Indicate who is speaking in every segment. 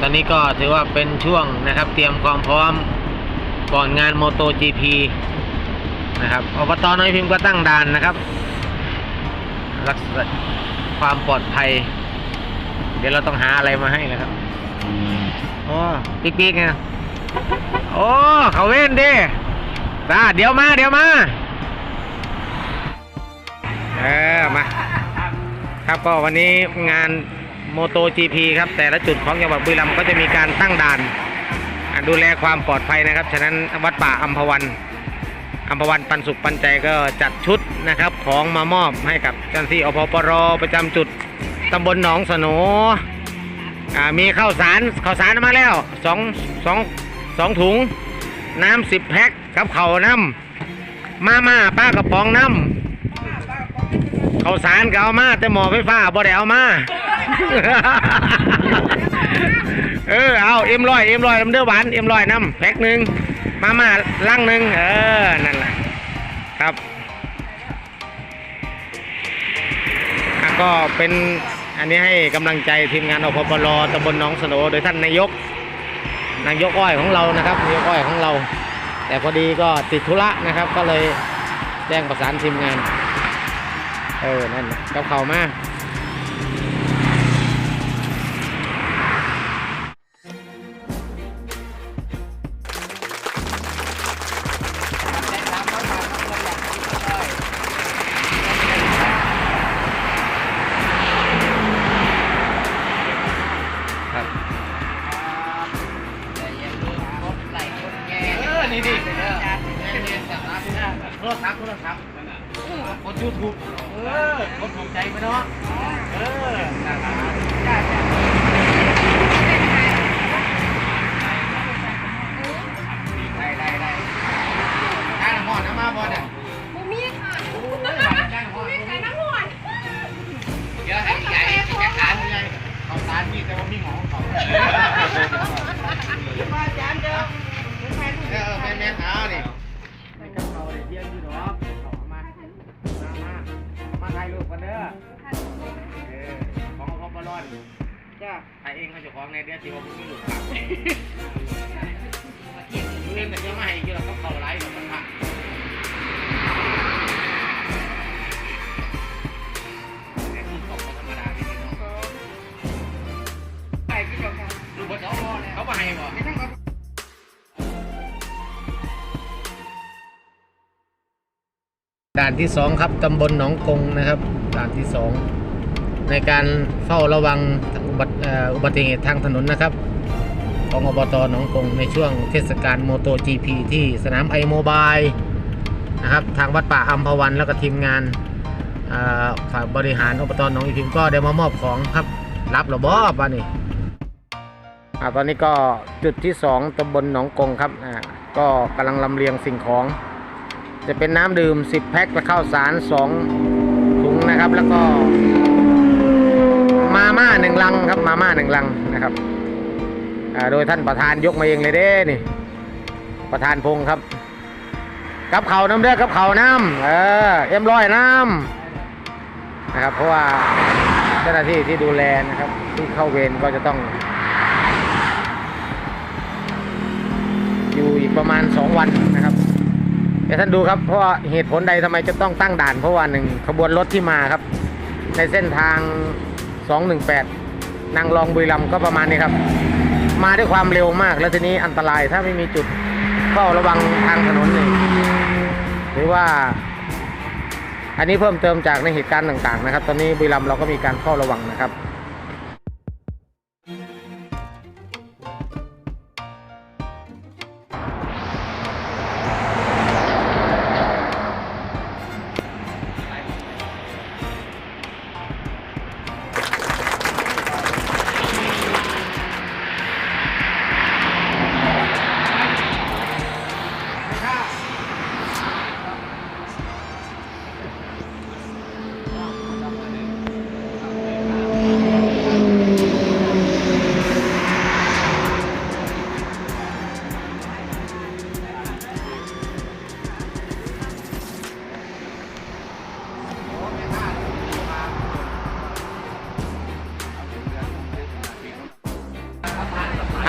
Speaker 1: ตอนนี้ก็ถือว่าเป็นช่วงนะครับ เตรียมความพร้อมก่อนงาน MotoGP นะครับอบตน้อยพิมพ์ก็ตั้งด่านนะครับ รักษาความปลอดภัย เดี๋ยวเราต้องหาอะไรมาให้นะครับโอ้ปิ๊กปิ๊กไงโอ้เขาเว้นดิจ้าเดี๋ยวมาเดี๋ยวมาเออมา ครับก็วันนี้งาน MotoGP ครับ แต่ละจุดของจังหวัดบุรีรัมย์ก็จะมีการตั้งด่าน ดูแลความปลอดภัยนะครับ ฉะนั้นวัดป่าอัมพวันอัมพวันปันสุขปันใจก็จัดชุดนะครับของมามอบให้กับเจ้าหน้าที่อพปรประจำจุดตำบลหนองสนอมีข้าวสารข้าวสารมาแล้วสองสองสองถุง น้ำสิบแพ็คกับเข้าน้ำมาม่าป้ากระป๋องน้ำข้าวสารก็เอามาแต่หมอไฟฟ้าบ่ได้เอามา เออเอาเอ็มร้อยเอ็มร้อยน้ำเดือหวานเอ็มร้อยน้ำแพ็คหนึ่งมาม่าลังหนึ่งเออนั่นแหละครับก็เป็นอันนี้ให้กำลังใจทีมงานอพปรตำบลหนองสนโดยท่านนายกนายกอ้อยของเรานะครับนายกอ้อยของเรา แต่พอดีก็ติดธุระนะครับ ก็เลยแจ้งประสานทีมงาน เออนั่นนะกับเขามา นี่ดิโทรศัพท์โทรศัพท์กดยูทูบเออกดถูกใจไหมเนาะ เออนั่นล่ะได้ได้ได้ได้น้ำหอดน้ำมาบอลเนี่ย
Speaker 2: มูมี่ค่ะ
Speaker 1: โอ้ย
Speaker 2: มู
Speaker 1: ได้น้ำหอด
Speaker 2: มี่ใส่น้ำหวาน
Speaker 1: เดี๋ยวให้ใหญ่แค่ขาใหญ่เขาตานมีแต่ว่ามีหมอของเขา
Speaker 2: มาจานเดิมแฟน
Speaker 1: เออ
Speaker 2: จ้า
Speaker 1: ถ่ายเองเขาเจะของในเดือนที่ว่าผมมีลูกครับเล่นแต่ยังไม่ให้เยอะก็เขาไล่กับมันค่ะแต่ที่เขาก็ธรรมดาที่นี่เนาะ
Speaker 2: ไปพี่จงค่ะ
Speaker 1: ลูกบอลเขามาให้บ่
Speaker 2: ไม่ต้องเอา
Speaker 1: ด่านที่สองครับตำบลหนองกงนะครับ ด่านที่สอง ในการเฝ้าระวังอุบัติเหตุทางถนนนะครับ ของอบตหนองกงในช่วงเทศกาลโมโต GP ที่สนามไอโมบายนะครับทางวัดป่าอัมพวัน แล้วก็ทีมงานฝ่ายบริหารอบตหนองอีพิมก็ได้มามอบของครับรับหรือบอบ้านี่ตอนนี้ก็จุดที่สองตำบลหนองกงครับก็กำลังลำเลียงสิ่งของ จะเป็นน้ำดื่ม 10 แพ็คและข้าวสาร 2 ถุงนะครับแล้วก็ ลังครับมาม่าหนึ่งลังนะครับโดยท่านประธานยกมาเองเลยเด้นี่ ประธานพงศ์ครับกับเขาน้ำเดือดกับเขาน้ำเออเอ็มร้อยน้ำนะครับ เพราะว่าเจ้าหน้าที่ที่ดูแลนะครับ ที่เข้าเวรก็จะต้อง อยู่อีกประมาณ2วันนะครับเดี๋ยวท่านดูครับเพราะเหตุผลใดทำไมจะต้องตั้งด่าน เพราะว่าหนึ่งขบวนรถที่มาครับ ในเส้นทาง 218 นางรองบุรีรัมก็ประมาณนี้ครับ มาด้วยความเร็วมากแล้วทีนี้อันตรายถ้าไม่มีจุดเฝ้าระวังทางถนนนี่หรือว่า อันนี้เพิ่มเติมจากในเหตุการณ์ต่างๆนะครับ ตอนนี้บุรีรัมเราก็มีการเฝ้าระวังนะครับ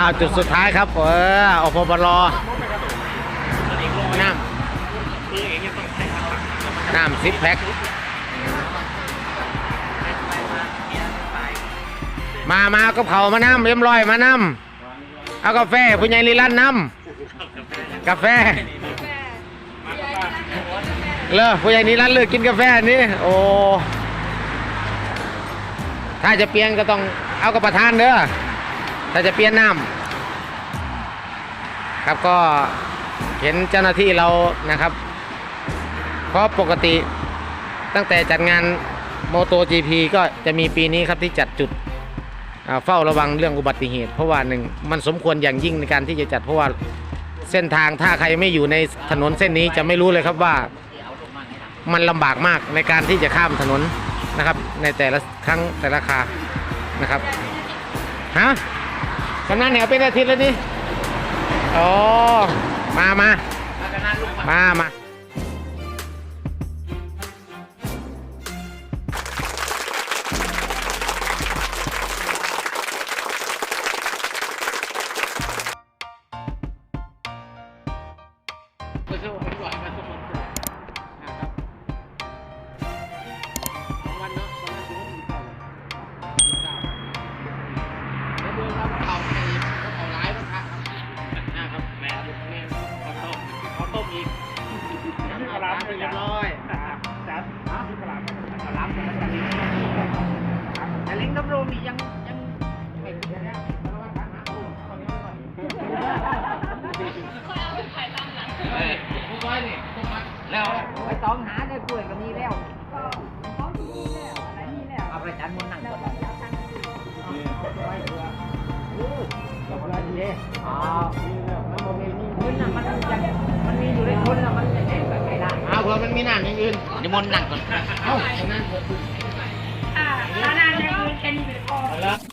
Speaker 1: อ้าวจุดสุดท้ายครับ เอออพบรน้ำน้ำซิปแพ็คมามาก็เผามาน้ำเอ็มลอยมาน้ำเอากาแฟผู้ใหญ่ลีลันน้ำกาแฟเลอผู้ใหญ่ลีลันเลิกกินกาแฟนี่โอ้ถ้าจะเปลี่ยนก็ต้องเอากับประธานเด้อ ถ้าจะเปลี่ยนน้ำครับก็เห็นเจ้าหน้าที่เรานะครับเพราะปกติตั้งแต่จัดงานโมโต GP ก็จะมีปีนี้ครับที่จัดจุดเฝ้าระวังเรื่องอุบัติเหตุ เพราะว่าหนึ่งมันสมควรอย่างยิ่งในการที่จะจัดเพราะว่าเส้นทางถ้าใครไม่อยู่ในถนนเส้นนี้จะไม่รู้เลยครับว่ามันลำบากมากในการที่จะข้ามถนนนะครับ ในแต่ละครั้งแต่ละคานะครับฮะ กำนันเหนียวเป็นอาทิตย์แล้วนี่ อ๋อ มามา มามา แล้ว
Speaker 3: ไปต้องหาได้กล้วยก็มีแล้ว
Speaker 2: ของที่นี่แล้วอะไรนี่แล้ว
Speaker 3: เอาประจันมนต์นั่ง
Speaker 2: แล้ว
Speaker 3: ก่อน
Speaker 2: ก็แล้วทาง
Speaker 3: อ๋อมันบ่มีมีพื้นน่ะมันยังมันมีอยู่ในคนน่ะมันยังไงก็ไม่ได้
Speaker 1: เอาเผื่อมันมีน้ำอย่างอื่น
Speaker 3: นิมนต์นั่งก่อน
Speaker 1: เอ้าอย่างนั้น
Speaker 2: อ่าร้านอาหารในเมืองเป็นคอ
Speaker 1: เอาละ